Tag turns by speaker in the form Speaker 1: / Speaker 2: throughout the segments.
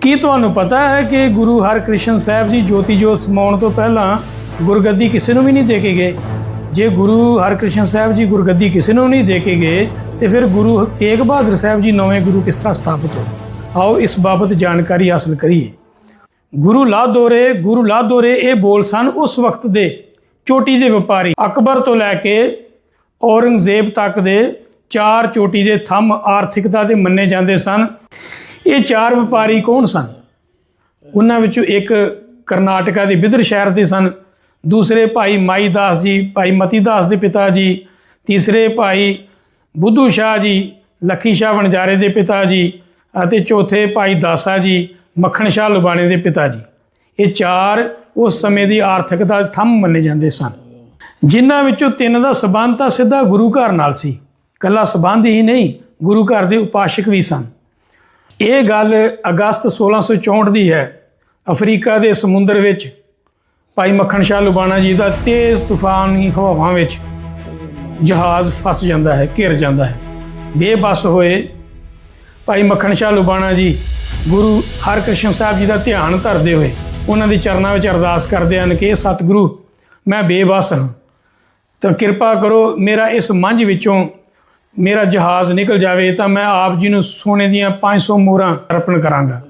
Speaker 1: ਕੀ ਤੁਹਾਨੂੰ ਪਤਾ ਹੈ ਕਿ ਗੁਰੂ ਹਰਕ੍ਰਿਸ਼ਨ ਸਾਹਿਬ ਜੀ ਜੋਤੀ ਜੋਤ ਸਮਾਉਣ ਤੋਂ ਪਹਿਲਾਂ ਗੁਰਗੱਦੀ ਕਿਸੇ ਨੂੰ ਵੀ ਨਹੀਂ ਦੇ ਕੇ ਗਏ? ਜੇ ਗੁਰੂ ਹਰਕ੍ਰਿਸ਼ਨ ਸਾਹਿਬ ਜੀ ਗੁਰਗੱਦੀ ਕਿਸੇ ਨੂੰ ਨਹੀਂ ਦੇ ਕੇ ਗਏ, ਤੇ ਫਿਰ ਗੁਰੂ ਤੇਗ ਬਹਾਦਰ ਸਾਹਿਬ ਜੀ ਨਵੇਂ ਗੁਰੂ ਕਿਸ ਤਰ੍ਹਾਂ ਸਥਾਪਿਤ ਹੋਏ? ਆਓ ਇਸ ਬਾਬਤ ਜਾਣਕਾਰੀ ਹਾਸਲ ਕਰੀਏ। ਗੁਰੂ ਲਾਦੋਰੇ ਗੁਰੂ ਲਾਦੋਰੇ ਇਹ ਬੋਲ ਸਨ ਉਸ ਵਕਤ ਦੇ ਚੋਟੀ ਦੇ ਵਪਾਰੀ ਅਕਬਰ ਤੋਂ ਲੈ ਕੇ ਔਰੰਗਜ਼ੇਬ ਤੱਕ ਦੇ ਚਾਰ ਚੋਟੀ ਦੇ ਥੰਮ ਆਰਥਿਕਤਾ ਦੇ ਮੰਨੇ ਜਾਂਦੇ ਸਨ। ਇਹ ਚਾਰ ਵਪਾਰੀ ਕੌਣ ਸਨ? ਉਹਨਾਂ ਵਿੱਚੋਂ ਇੱਕ ਕਰਨਾਟਕਾ ਦੇ ਬਿਦਰ ਸ਼ਹਿਰ ਦੇ ਸਨ, ਦੂਸਰੇ ਭਾਈ ਮਾਈ ਦਾਸ ਜੀ, ਭਾਈ ਮਤੀ ਦਾਸ ਦੇ ਪਿਤਾ ਜੀ, ਤੀਸਰੇ ਭਾਈ ਬੁੱਧੂ ਸ਼ਾਹ ਜੀ, ਲੱਖੀ ਸ਼ਾਹ ਵਣਜਾਰੇ ਦੇ ਪਿਤਾ ਜੀ ਅਤੇ ਚੌਥੇ ਭਾਈ ਦਾਸਾ ਜੀ, ਮੱਖਣ ਸ਼ਾਹ ਲੁਬਾਣੇ ਦੇ ਪਿਤਾ ਜੀ। ਇਹ ਚਾਰ ਉਸ ਸਮੇਂ ਦੀ ਆਰਥਿਕਤਾ ਦੇ ਥੰਮ ਮੰਨੇ ਜਾਂਦੇ ਸਨ। ਜਿਨ੍ਹਾਂ ਵਿੱਚੋਂ ਤਿੰਨ ਦਾ ਸਬੰਧ ਤਾਂ ਸਿੱਧਾ ਗੁਰੂ ਘਰ ਨਾਲ ਸੀ। ਕੱਲਾ ਸਬੰਧ ਹੀ ਨਹੀਂ, ਗੁਰੂ ਘਰ ਦੇ ਉਪਾਸ਼ਕ ਵੀ ਸਨ। ਇਹ ਗੱਲ ਅਗਸਤ 1664 ਦੀ ਹੈ, ਅਫਰੀਕਾ ਦੇ ਸਮੁੰਦਰ ਵਿੱਚ। ਭਾਈ ਮੱਖਣ ਸ਼ਾਹ ਲੁਬਾਣਾ ਜੀ ਦਾ ਤੇਜ਼ ਤੂਫਾਨੀ ਹਵਾਵਾਂ ਵਿੱਚ ਜਹਾਜ਼ ਫਸ ਜਾਂਦਾ ਹੈ, ਘਿਰ ਜਾਂਦਾ ਹੈ। ਬੇਬਸ ਹੋਏ ਭਾਈ ਮੱਖਣ ਸ਼ਾਹ ਲੁਬਾਣਾ ਜੀ, ਗੁਰੂ ਹਰਕ੍ਰਿਸ਼ਨ ਸਾਹਿਬ ਜੀ ਦਾ ਧਿਆਨ ਧਰਦੇ ਹੋਏ। ਉਹਨਾਂ ਦੇ ਚਰਨਾਂ ਵਿੱਚ ਅਰਦਾਸ ਕਰਦੇ ਹਨ ਕਿ "ਇਹ ਸਤਿਗੁਰੂ, ਮੈਂ ਬੇਬਸ ਹਾਂ। ਤਾਂ ਕਿਰਪਾ ਕਰੋ, ਮੇਰਾ ਇਸ ਮੰਝ ਵਿੱਚੋਂ ਮੇਰਾ ਜਹਾਜ਼ ਨਿਕਲ ਜਾਵੇ ਤਾਂ ਮੈਂ ਆਪ ਜੀ ਨੂੰ ਸੋਨੇ ਦੀਆਂ 500 ਮੋਹਰਾਂ ਅਰਪਣ ਕਰਾਂਗਾ।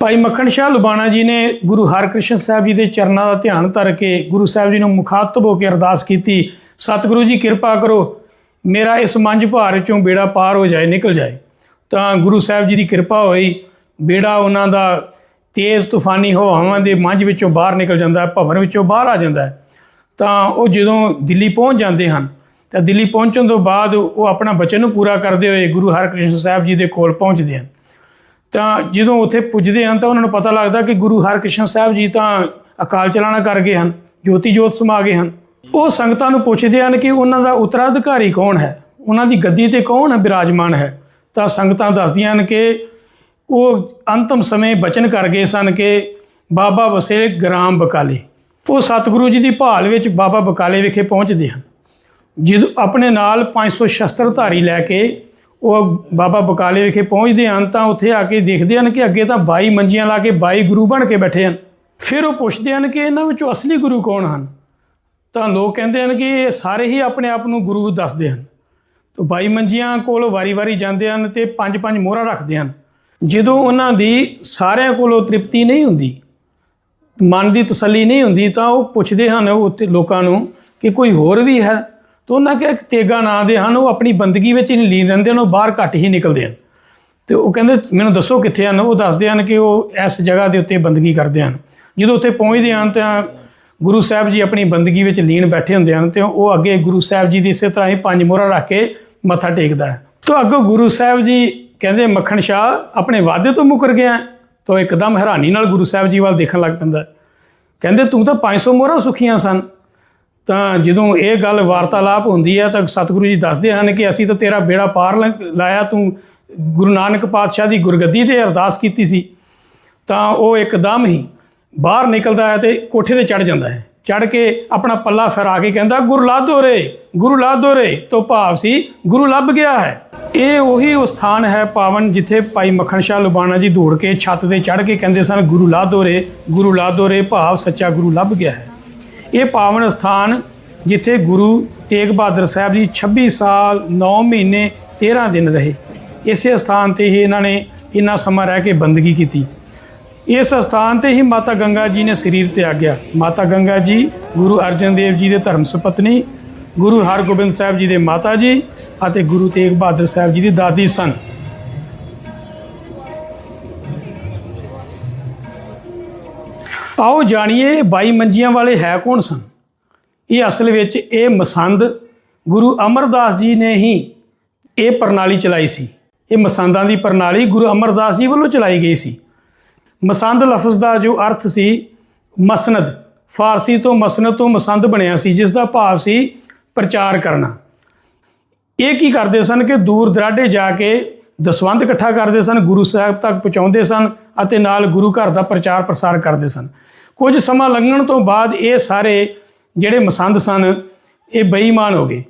Speaker 1: ਭਾਈ ਮੱਖਣ ਸ਼ਾਹ ਲੁਬਾਣਾ ਜੀ ਨੇ ਗੁਰੂ ਹਰਕ੍ਰਿਸ਼ਨ ਸਾਹਿਬ ਜੀ ਦੇ ਚਰਨਾਂ ਦਾ ਧਿਆਨ ਧਰ ਕੇ ਗੁਰੂ ਸਾਹਿਬ ਜੀ ਨੂੰ ਮੁਖਾਤਬ ਹੋ ਕੇ ਅਰਦਾਸ ਕੀਤੀ, ਸਤਿਗੁਰੂ ਜੀ, ਕਿਰਪਾ ਕਰੋ, ਮੇਰਾ ਇਸ ਮੰਝ ਭਾਰ ਚੋਂ ਬੇੜਾ ਪਾਰ ਹੋ ਜਾਏ, ਨਿਕਲ ਜਾਏ। ਤਾਂ ਗੁਰੂ ਸਾਹਿਬ ਜੀ ਦੀ ਕਿਰਪਾ ਹੋਈ, ਬੇੜਾ ਉਹਨਾਂ ਦਾ ਤੇਜ਼ ਤੂਫਾਨੀ ਹਵਾਵਾਂ ਦੇ ਮੰਝ ਵਿੱਚੋਂ ਬਾਹਰ ਨਿਕਲ ਜਾਂਦਾ ਹੈ ਭਵਨ ਵਿੱਚੋਂ ਬਾਹਰ ਆ ਜਾਂਦਾ। ਹੈ ਤਾਂ ਉਹ ਜਦੋਂ ਦਿੱਲੀ ਪਹੁੰਚ ਜਾਂਦੇ ਹਨ ਤਾਂ ਦਿੱਲੀ ਪਹੁੰਚਣ ਤੋਂ ਬਾਅਦ ਉਹ ਆਪਣਾ ਬਚਨ ਨੂੰ ਪੂਰਾ ਕਰਦੇ ਹੋਏ ਗੁਰੂ ਹਰਕ੍ਰਿਸ਼ਨ ਸਾਹਿਬ ਜੀ ਦੇ ਕੋਲ ਪਹੁੰਚਦੇ ਹਨ। ਤਾਂ ਜਦੋਂ ਉੱਥੇ ਪੁੱਜਦੇ ਹਨ ਤਾਂ ਉਹਨਾਂ ਨੂੰ ਪਤਾ ਲੱਗਦਾ ਕਿ ਗੁਰੂ ਹਰਕ੍ਰਿਸ਼ਨ ਸਾਹਿਬ ਜੀ ਤਾਂ ਅਕਾਲ ਚਲਾਣਾ ਕਰ ਗਏ ਹਨ, ਜੋਤੀ ਜੋਤ ਸਮਾ ਗਏ ਹਨ। ਉਹ ਸੰਗਤਾਂ ਨੂੰ ਪੁੱਛਦੇ ਹਨ ਕਿ ਉਹਨਾਂ ਦਾ ਉਤਰਾਧਿਕਾਰੀ ਕੌਣ ਹੈ? ਉਹਨਾਂ ਦੀ ਗੱਦੀ ਤੇ ਕੌਣ ਬਿਰਾਜਮਾਨ ਹੈ? ਤਾਂ ਸੰਗਤਾਂ ਦੱਸਦੀਆਂ ਹਨ ਕਿ ਉਹ ਅੰਤਮ ਸਮੇਂ ਬਚਨ ਕਰ ਗਏ ਸਨ ਕਿ ਬਾਬਾ ਵਸੇ ਗ੍ਰਾਮ ਬਕਾਲੇ। ਉਹ ਸਤਿਗੁਰੂ ਜੀ ਦੀ ਭਾਲ ਵਿੱਚ ਬਾਬਾ ਬਕਾਲੇ ਵਿਖੇ ਪਹੁੰਚਦੇ ਹਨ। ਜਦੋਂ ਆਪਣੇ ਨਾਲ 500 ਸ਼ਸਤਰਧਾਰੀ ਲੈ ਕੇ ਉਹ ਬਾਬਾ ਬਕਾਲੇ ਵਿਖੇ ਪਹੁੰਚਦੇ ਹਨ, ਤਾਂ ਉੱਥੇ ਆ ਕੇ ਦੇਖਦੇ ਹਨ ਕਿ ਅੱਗੇ ਤਾਂ 22 ਮੰਜੀਆਂ ਲਾ ਕੇ 22 ਗੁਰੂ ਬਣ ਕੇ ਬੈਠੇ ਹਨ। ਫਿਰ ਉਹ ਪੁੱਛਦੇ ਹਨ ਕਿ ਇਹਨਾਂ ਵਿੱਚੋਂ ਅਸਲੀ ਗੁਰੂ ਕੌਣ ਹਨ? ਤਾਂ ਲੋਕ ਕਹਿੰਦੇ ਹਨ ਕਿ ਇਹ ਸਾਰੇ ਹੀ ਆਪਣੇ ਆਪ ਨੂੰ ਗੁਰੂ ਦੱਸਦੇ ਹਨ। ਤਾਂ 22 ਮੰਜੀਆਂ ਕੋਲ ਵਾਰੀ-ਵਾਰੀ ਜਾਂਦੇ ਹਨ ਤੇ ਪੰਜ ਪੰਜ ਮੋਹਰਾਂ ਰੱਖਦੇ ਹਨ। ਜਦੋਂ ਉਹਨਾਂ ਦੀ ਸਾਰਿਆਂ ਕੋਲੋਂ ਤ੍ਰਿਪਤੀ ਨਹੀਂ ਹੁੰਦੀ, ਮਨ ਦੀ ਤਸੱਲੀ ਨਹੀਂ ਹੁੰਦੀ, ਤਾਂ ਉਹ ਪੁੱਛਦੇ ਹਨ ਉੱਥੇ ਲੋਕਾਂ ਨੂੰ ਕਿ ਕੋਈ ਹੋਰ ਵੀ ਹੈ? ਤਾਂ ਉਹਨਾਂ ਕਿ ਤੇਗਾ ਨਾਂ ਦੇ ਹਨ, ਉਹ ਆਪਣੀ ਬੰਦਗੀ ਵਿੱਚ ਹੀ ਨਹੀਂ ਲੀਨ ਰਹਿੰਦੇ ਹਨ, ਉਹ ਬਾਹਰ ਘੱਟ ਹੀ ਨਿਕਲਦੇ ਹਨ। ਤੇ ਉਹ ਕਹਿੰਦੇ, ਮੈਨੂੰ ਦੱਸੋ ਕਿੱਥੇ ਹਨ? ਉਹ ਦੱਸਦੇ ਹਨ ਕਿ ਉਹ ਇਸ ਜਗ੍ਹਾ ਦੇ ਉੱਤੇ ਬੰਦਗੀ ਕਰਦੇ ਹਨ। ਜਦੋਂ ਉੱਥੇ ਪਹੁੰਚਦੇ ਹਨ, ਤਾਂ ਗੁਰੂ ਸਾਹਿਬ ਜੀ ਆਪਣੀ ਬੰਦਗੀ ਵਿੱਚ ਲੀਨ ਬੈਠੇ ਹੁੰਦੇ ਹਨ ਤੇ ਉਹ ਅੱਗੇ ਗੁਰੂ ਸਾਹਿਬ ਜੀ ਦੀ ਇਸੇ ਤਰ੍ਹਾਂ ਹੀ ਪੰਜ ਮੋਹਰਾਂ ਰੱਖ ਕੇ ਮੱਥਾ ਟੇਕਦਾ ਹੈ। ਤਾਂ ਅੱਗੋਂ ਗੁਰੂ ਸਾਹਿਬ ਜੀ ਕਹਿੰਦੇ, ਮੱਖਣ ਸ਼ਾਹ, ਆਪਣੇ ਵਾਅਦੇ ਤੋਂ ਮੁਕਰ ਗਿਆ ਹੈ। ਤਾਂ ਉਹ ਇੱਕਦਮ ਹੈਰਾਨੀ ਨਾਲ ਗੁਰੂ ਸਾਹਿਬ ਜੀ ਵੱਲ ਦੇਖਣ ਲੱਗ ਪੈਂਦਾ ਕਹਿੰਦੇ, ਤੂੰ ਤਾਂ 500 ਮੋਹਰਾਂ ਸੁਖੀਆਂ ਸਨ। ਤਾਂ ਜਦੋਂ ਇਹ ਗੱਲ ਵਾਰਤਾਲਾਪ ਹੁੰਦੀ ਹੈ ਤਾਂ ਸਤਿਗੁਰੂ ਜੀ ਦੱਸਦੇ ਹਨ ਕਿ ਅਸੀਂ ਤਾਂ ਤੇਰਾ ਬੇੜਾ ਪਾਰ ਲਾਇਆ, ਤੂੰ ਗੁਰੂ ਨਾਨਕ ਪਾਤਸ਼ਾਹ ਦੀ ਗੁਰਗੱਦੀ ਤੇ ਅਰਦਾਸ ਕੀਤੀ ਸੀ। ਤਾਂ ਉਹ ਇੱਕਦਮ ਹੀ ਬਾਹਰ ਨਿਕਲਦਾ ਹੈ ਤੇ ਕੋਠੇ ਤੇ ਚੜ ਜਾਂਦਾ ਹੈ। ਚੜ ਕੇ ਆਪਣਾ ਪੱਲਾ ਫੈਰਾ ਕੇ ਕਹਿੰਦਾ, ਗੁਰੂ ਲਾਧੋ ਰੇ, ਗੁਰੂ ਲਾਧੋ ਰੇ, ਤੋਂ ਭਾਵ ਸੀ ਗੁਰੂ ਲੱਭ ਗਿਆ ਹੈ। ਇਹ ਉਹੀ ਉਹ ਸਥਾਨ ਹੈ ਪਾਵਨ ਜਿੱਥੇ ਭਾਈ ਮੱਖਣ ਸ਼ਾਹ ਲੁਬਾਣਾ ਜੀ ਦੌੜ ਕੇ ਛੱਤ ਤੇ ਚੜ ਕੇ ਕਹਿੰਦੇ ਸਨ, ਗੁਰੂ ਲਾਧੋ ਰੇ, ਗੁਰੂ ਲਾਧੋ ਰੇ, ਭਾਵ ਸੱਚਾ ਗੁਰੂ ਲੱਭ ਗਿਆ ਹੈ। ਇਹ ਪਾਵਨ ਸਥਾਨ ਜਿੱਥੇ ਗੁਰੂ ਤੇਗ ਬਹਾਦਰ ਸਾਹਿਬ ਜੀ 26 ਸਾਲ 9 ਮਹੀਨੇ 13 ਦਿਨ ਰਹੇ। ਇਸੇ ਸਥਾਨ ਤੇ ਹੀ ਇਹਨਾਂ ਨੇ ਇੰਨਾ ਸਮਾਂ ਰਹਿ ਕੇ ਬੰਦਗੀ ਕੀਤੀ। ਇਸ ਸਥਾਨ ਤੇ ਹੀ ਮਾਤਾ ਗੰਗਾ ਜੀ ਨੇ ਸਰੀਰ ਤਿਆਗਿਆ ਮਾਤਾ ਗੰਗਾ ਜੀ, ਗੁਰੂ ਅਰਜਨ ਦੇਵ ਜੀ ਦੇ ਧਰਮ ਸੁਪਤਨੀ, ਗੁਰੂ ਹਰਗੋਬਿੰਦ ਸਾਹਿਬ ਜੀ ਦੇ ਮਾਤਾ ਜੀ ਅਤੇ ਗੁਰੂ ਤੇਗ ਬਹਾਦਰ ਸਾਹਿਬ ਜੀ ਦੀ ਦਾਦੀ ਸਨ। ਆਓ ਜਾਣੀਏ ਬਾਈ ਮੰਜੀਆਂ ਵਾਲੇ ਹੈ ਕੌਣ ਸਨ? ਇਹ ਅਸਲ ਵਿੱਚ ਇਹ ਮਸੰਦ ਗੁਰੂ ਅਮਰਦਾਸ ਜੀ ਨੇ ਹੀ ਇਹ ਪ੍ਰਣਾਲੀ ਚਲਾਈ ਸੀ। ਇਹ ਮਸੰਦਾਂ ਦੀ ਪ੍ਰਣਾਲੀ ਗੁਰੂ ਅਮਰਦਾਸ ਜੀ ਵੱਲੋਂ ਚਲਾਈ ਗਈ ਸੀ। ਮਸੰਦ ਲਫ਼ਜ਼ ਦਾ ਜੋ ਅਰਥ ਸੀ, ਮਸਨਦ, ਫਾਰਸੀ ਤੋਂ ਮਸਨਦ ਤੋਂ ਮਸੰਦ ਬਣਿਆ ਸੀ ਜਿਸ ਦਾ ਭਾਵ ਸੀ ਪ੍ਰਚਾਰ ਕਰਨਾ। ਇਹ ਕੀ ਕਰਦੇ ਸਨ ਕਿ ਦੂਰ ਦਰਾਡੇ ਜਾ ਕੇ ਦਸਵੰਧ ਇਕੱਠਾ ਕਰਦੇ ਸਨ, ਗੁਰੂ ਸਾਹਿਬ ਤੱਕ ਪਹੁੰਚਾਉਂਦੇ ਸਨ ਅਤੇ ਨਾਲ ਗੁਰੂ ਘਰ ਦਾ ਪ੍ਰਚਾਰ ਪ੍ਰਸਾਰ ਕਰਦੇ ਸਨ। ਕੁਝ ਸਮਾਂ ਲੰਘਣ ਤੋਂ ਬਾਅਦ ਇਹ ਸਾਰੇ ਜਿਹੜੇ ਮਸੰਦ ਸਨ, ਇਹ ਬੇਈਮਾਨ ਹੋ ਗਏ।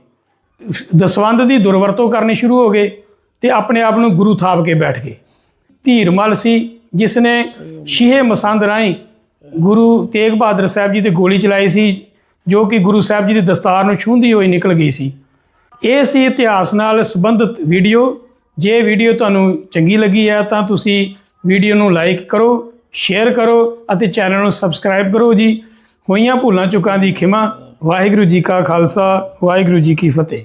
Speaker 1: ਦਸਵੰਧ ਦੀ ਦੁਰਵਰਤੋਂ ਕਰਨੀ ਸ਼ੁਰੂ ਹੋ ਗਏ ਤੇ ਆਪਣੇ ਆਪ ਨੂੰ ਗੁਰੂ ਥਾਪ ਕੇ ਬੈਠ ਗਏ। ਧੀਰਮਲ ਸੀ, ਜਿਸ ਨੇ ਸ਼ੀਹੇ ਮਸੰਦ ਰਾਹੀਂ ਗੁਰੂ ਤੇਗ ਬਹਾਦਰ ਸਾਹਿਬ ਜੀ ਤੇ ਗੋਲੀ ਚਲਾਈ ਸੀ, ਜੋ ਕਿ ਗੁਰੂ ਸਾਹਿਬ ਜੀ ਦੀ ਦਸਤਾਰ ਨੂੰ ਛੂੰਹਦੀ ਹੋਈ ਨਿਕਲ ਗਈ ਸੀ। ਇਹ ਸੀ ਇਤਿਹਾਸ ਨਾਲ ਸੰਬੰਧਿਤ ਵੀਡੀਓ। ਜੇ ਵੀਡੀਓ ਤੁਹਾਨੂੰ ਚੰਗੀ ਲੱਗੀ ਹੈ ਤਾਂ ਤੁਸੀਂ ਵੀਡੀਓ ਨੂੰ ਲਾਈਕ ਕਰੋ ਸ਼ੇਅਰ ਕਰੋ ਅਤੇ ਚੈਨਲ ਨੂੰ ਸਬਸਕ੍ਰਾਈਬ ਕਰੋ ਜੀ। ਹੋਈਆਂ ਭੁੱਲਾਂ ਚੁੱਕਾਂ ਦੀ ਖਿਮਾ। ਵਾਹਿਗੁਰੂ ਜੀ ਕਾ ਖਾਲਸਾ, ਵਾਹਿਗੁਰੂ ਜੀ ਕੀ ਫਤਿਹ।